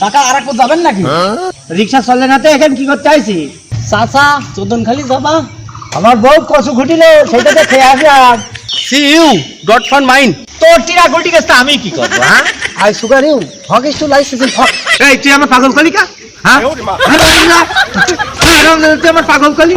কাকা আর একবার যাবেন নাকি? রিক্সা চলে না তো এখন কি করতে আইছি? চাচা চোদন খালি যাবা। আমার বউ কচু ঘুটিল সেটাতে খেয়ে আসলাম see you dot fun mind তোর টিরা গুটি গেছে আমি কি করব হ্যাঁ? আই সুগার ইউ হক ইস টু লাইসেন্স হক। এই তুই আমার পাগল কলি কা? হ্যাঁ তুই আমার পাগল কলি?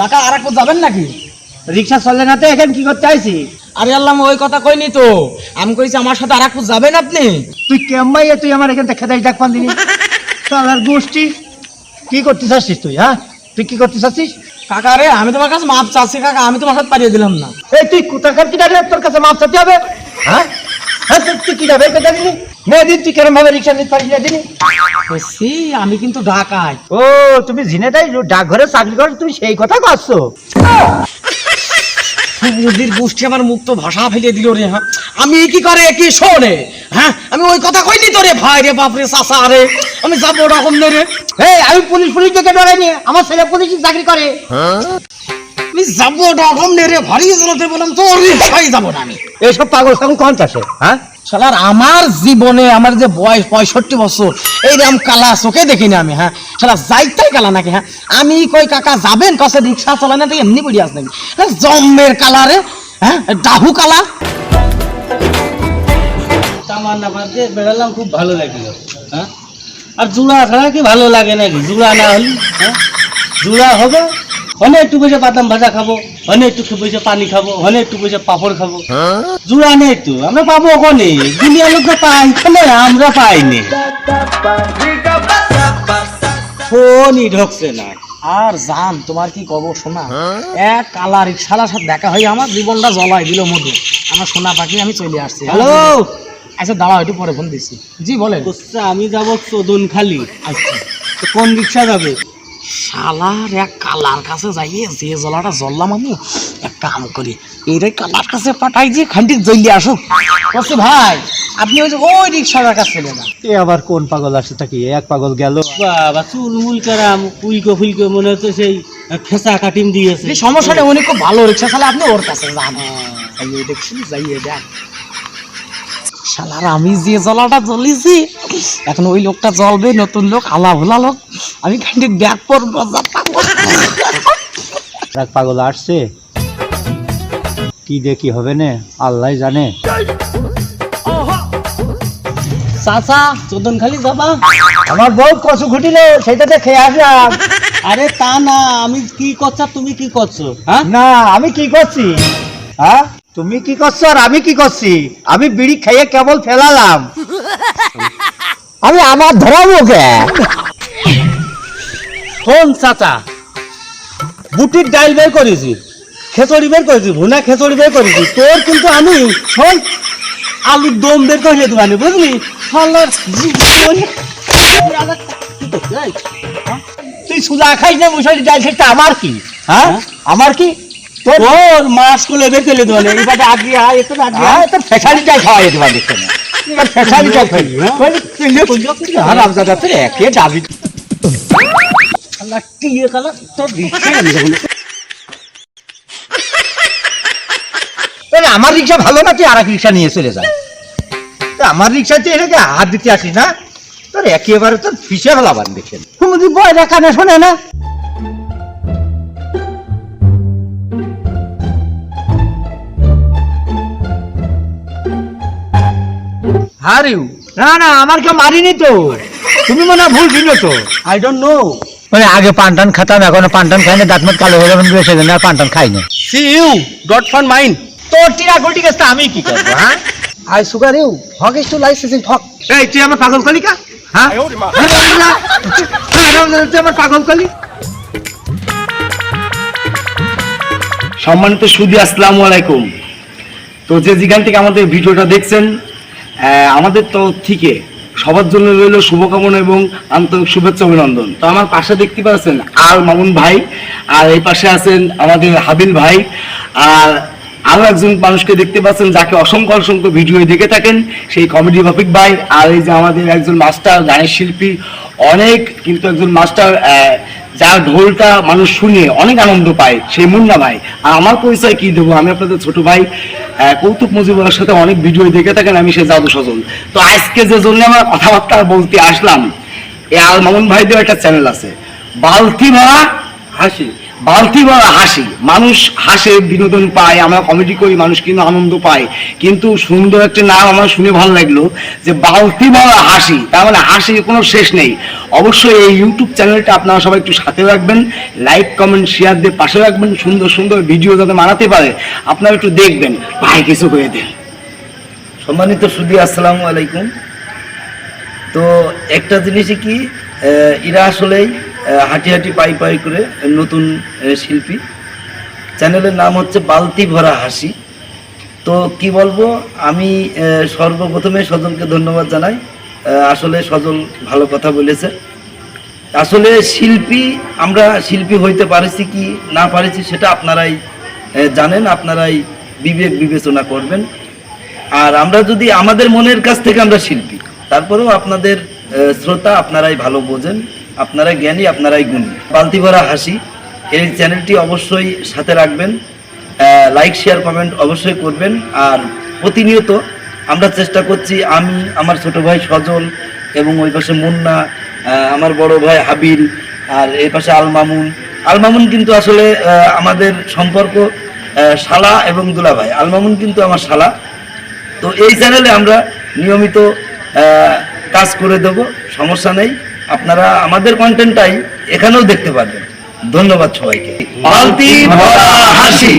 কাকা আর একবার যাবেন নাকি? রিক্সা চলে না তো এখন কি করতে আইছি? আরে আল্লাহ ওই কথা কইনি তো। আমি কইছি আমার সাথে আর একবার যাবেন আপনি? তুই কেমবাই তুই আমার এখান থেকে খেদাই ডাক পান দিনি তার গোষ্ঠী? কি করতে চাচ্ছিস তুই হ্যাঁ? তুই কি করতে চাচ্ছিস কাকা রে আমি তোমার কাছে মাপ চাচ্ছি কাকা আমি তোমার সাথে পাঠিয়ে দিলাম না। এই তুই কোথাকার কি ডাকলে? তোর কাছে মাপ চাতে হবে? হ্যাঁ? হ্যাঁ তুই- কি যাবে কোথা দিনি মেয়ে দিন তুই কেরম ভাবে রিক্সা নিতে পারিস দিনি বলছি আমি কিন্তু ঢাকায়। ও তুমি ঝিনেটাই ডাকঘরে চাকরি করো তুমি সেই কথা করছ নদীর গোষ্ঠী আমার মুক্ত ভাষা ফেলে দিল রে হ্যাঁ? আমি কি করে কি শোনে? হ্যাঁ? আমি ওই কথা কইনি তো রে ভাই রে বাপ রে চাচা রে। আমি যাব ওরকম নে রে। এই আমি পুলিশ পুলিশ দেখে ডরাইনি আমার ছেলে পুলিশ চাকরি করে। আমি যাব নে রে ভারী চলাতে বললাম তোর রিক্সায় যাব না আমি। এইসব পাগল সাগল কম চাষে হ্যাঁ? শালার আমার জীবনে আমার যে বয়স পঁয়ষট্টি বছর এইরকম কালা চোখে দেখিনি আমি হ্যাঁ? শালা যাইতাই কালা নাকি হ্যাঁ? আমি কই কাকা যাবেন? কসে রিক্সা চলে না তো এমনি পড়ি আস নাকি? হ্যাঁ, জম্মের কালারে হ্যাঁ? ডাহু কালা। তামান্না বাদে বেড়ালাম খুব ভালো লাগল হ্যাঁ? আর জুড়া ছাড়া কি ভালো লাগে নাকি? জুড়া না হলে হ্যাঁ? জুড়া হবে হনে একটু বসে বাদাম ভাজা খাব হনে একটু বসে পানি খাব হনে একটু বসে পাপড় খাব। জুড়া নেই তো আমরা পাবো ওখানে দুনিয়া লোকরা পাই আমরা পাইনি ফোনই ঢুকছে না। আর জান তোমার কি কব শোনা এক কালা রিক্সালার সাথে দেখা হয়ে আমার জীবনটা জ্বলাই দিল মধু। আমার সোনা পাখি আমি চলে আসছি। হ্যালো আচ্ছা দাঁড়াও একটু পরে ফোন দিচ্ছি। জি বলেন। আমি যাব চোদন খালি আচ্ছা। তো কোন রিক্সা যাবে? শালার এক কালার কাছে যাইয়ে যে জলাটা জ্বললাম আমি এক কাম করি। এইটাই কালার কাছে পাঠাই যে খান্ডিক জ্বলিয়ে আসুক। বলছি ভাই আপনি ওই যে ওই রিক্সাটার কাছে চলে না এ আবার কোন পাগল আসছে থাকি এক পাগল গেল। বাবা চুল মুল কারাম উইকো ফুলকো মনে হচ্ছে সেই ফেসা কাটিম দিয়েছে। এই সমস্যাটা উনি খুব ভালো রিক্সা চালা আপনি ওর কাছে যান। দেখছি যাইয়ে দেখ। শালার আমি যে জলাটা জ্বলিছি এখন ওই লোকটা জ্বলবে নতুন লোক আলা ভোলা লোক আমি খান্ডিক ব্যাগ পর মজা পাবো। পাগল আসছে? কি দেখি হবে না? আল্লাহ জানে। চাচা চোদন খালি যাবা? আমার বউ কচু ঘুটিল সেটাতে খেয়ে আসলাম। আরে তা না আমি কি করছ তুমি কি করছ হ্যাঁ? না আমি কি করছি? হ্যাঁ? তুমি কি করছ আর আমি কি করছি? আমি বিড়ি খাইয়ে কেবল ফেলালাম। আমি আমার ধরাবো কে? শোন চাচা বুটির ডাইল বের করেছি খেচড়ি বের করেছি ভুনা খেচড়ি বের করেছি। তোর কিন্তু আমি শোন আলুর দম বের করে দোকানে বুঝলি? তুই সুজা খাইস না মুসলি ডাল খেতে আমার কি? হ্যাঁ? আমার কি? তোর তোর মাস কোলে বের করে দোকানে এবারে আগে আয় একটু আগে হ্যাঁ আয় তোর দেখতে তোর হারাম তোর একে কালা তোর রিক্সা আমি যাব আমার রিক্সা ভালো না তুই আর এক রিক্সা নিয়ে চলে যা। আমার রিক্সাতে এটাকে হাত দিতে আসিস না তোর একেবারে তোর ফিসে ফেলাবান দেখেন তুমি বয় দেখা না শোনে না? হারিউ না না আমার কেউ মারিনি তো। তুমি মনে হয় ভুল ছিল তো I don't know. মানে আগে পান টান খাতাম এখন পান টান খাই না দাঁত মাত কালো হয়ে যাবেন সেজন্য আর পান টান খাই না। See you dot fun mind তোর টিরা গুটি গেছে আমি কি করব হ্যাঁ? আই সুগার ইউ হক ইস টু লাইসেন্স হক এই তুই আমার পাগল কলি কা হ্যাঁ তুই আমার পাগল কলি। সম্মানিত সুদী আসসালামু আলাইকুম। তো যে যেখান থেকে আমাদের ভিডিওটা দেখছেন আমাদের তো থেকে সবার জন্য রইল শুভকামনা এবং আন্তরিক শুভেচ্ছা অভিনন্দন। তো আমার পাশে দেখতে পাচ্ছেন আর মামুন ভাই, আর এই পাশে আছেন আমাদের হাবিল ভাই, আর আরও একজন মানুষকে দেখতে পাচ্ছেন যাকে অসংখ্য অসংখ্য ভিডিও দেখে থাকেন, সেই কমেডি রফিক ভাই, আর এই যে আমাদের একজন মাস্টার গানের শিল্পী, অনেক কিন্তু একজন মাস্টার যার ঢোলটা মানুষ শুনে অনেক আনন্দ পায়, সেই মুন্না ভাই। আর আমার পরিচয় কি দেবো? আমি আপনাদের ছোট ভাই। কৌতুক মুজিবুরের সাথে অনেক ভিডিও দেখে থাকেন, আমি সে জাদু সজল। তো আজকে যে জন্য আমার কথাবার্তা বলতে আসলাম, এ আল মামুন ভাইদের একটা চ্যানেল আছে। বালতি ভরা হাসি। বালতি ভরা হাসি। মানুষ হাসে, বিনোদন পায়, আমরা কমেডি করি, মানুষ কিন্তু আনন্দ পায়। কিন্তু সুন্দর একটা নাম আমার শুনে ভালো লাগল যে বালতি ভরা হাসি, তার মানে হাসির কোনো শেষ নেই। অবশ্যই এই ইউটিউব চ্যানেলটা আপনারা সবাই একটু সাথে রাখবেন লাইক কমেন্ট শেয়ার দিয়ে পাশে রাখবেন, সুন্দর সুন্দর ভিডিও যাতে বানাতে পারে, আপনারা একটু দেখবেন। ভাই, কিছু করে দেন। সম্মানিত সুদী, আসসালামু আলাইকুম। তো একটা জিনিসই কি এরা আসলেই হাঁটি হাঁটি পাই পাই করে নতুন শিল্পী। চ্যানেলের নাম হচ্ছে বালতি ভরা হাসি। তো কি বলব, আমি সর্বপ্রথমে সজলকে ধন্যবাদ জানাই। আসলে সজল ভালো কথা বলেছে। আসলে শিল্পী, আমরা শিল্পী হইতে পারেছি কি না পারেছি সেটা আপনারাই জানেন, আপনারাই বিবেক বিবেচনা করবেন। আর আমরা যদি আমাদের মনের কাছ থেকে আমরা শিল্পী, তারপরেও আপনাদের শ্রোতা আপনারাই ভালো বোঝেন। আপনারাই জ্ঞানী, আপনারাই গুণী। বালতি ভরা হাসি, এই চ্যানেলটি অবশ্যই সাথে রাখবেন লাইক শেয়ার কমেন্ট অবশ্যই করবেন, আর প্রতিনিয়ত আমরা চেষ্টা করছি, আমি, আমার ছোট ভাই সজল এবং ওই পাশে মুন্না আমার বড় ভাই হাবিল, আর এই পাশে আল মামুন আল মামুন কিন্তু আসলে আমাদের সম্পর্ক শালা এবং দুলা ভাই আল মামুন কিন্তু আমার শালা। তো এই চ্যানেলে আমরা নিয়মিত কাজ করে দেব, সমস্যা নেই। আপনারা আমাদের কন্টেন্টটাই এখানেও দেখতে পারবেন। ধন্যবাদ সবাইকে। ভরা হাসি।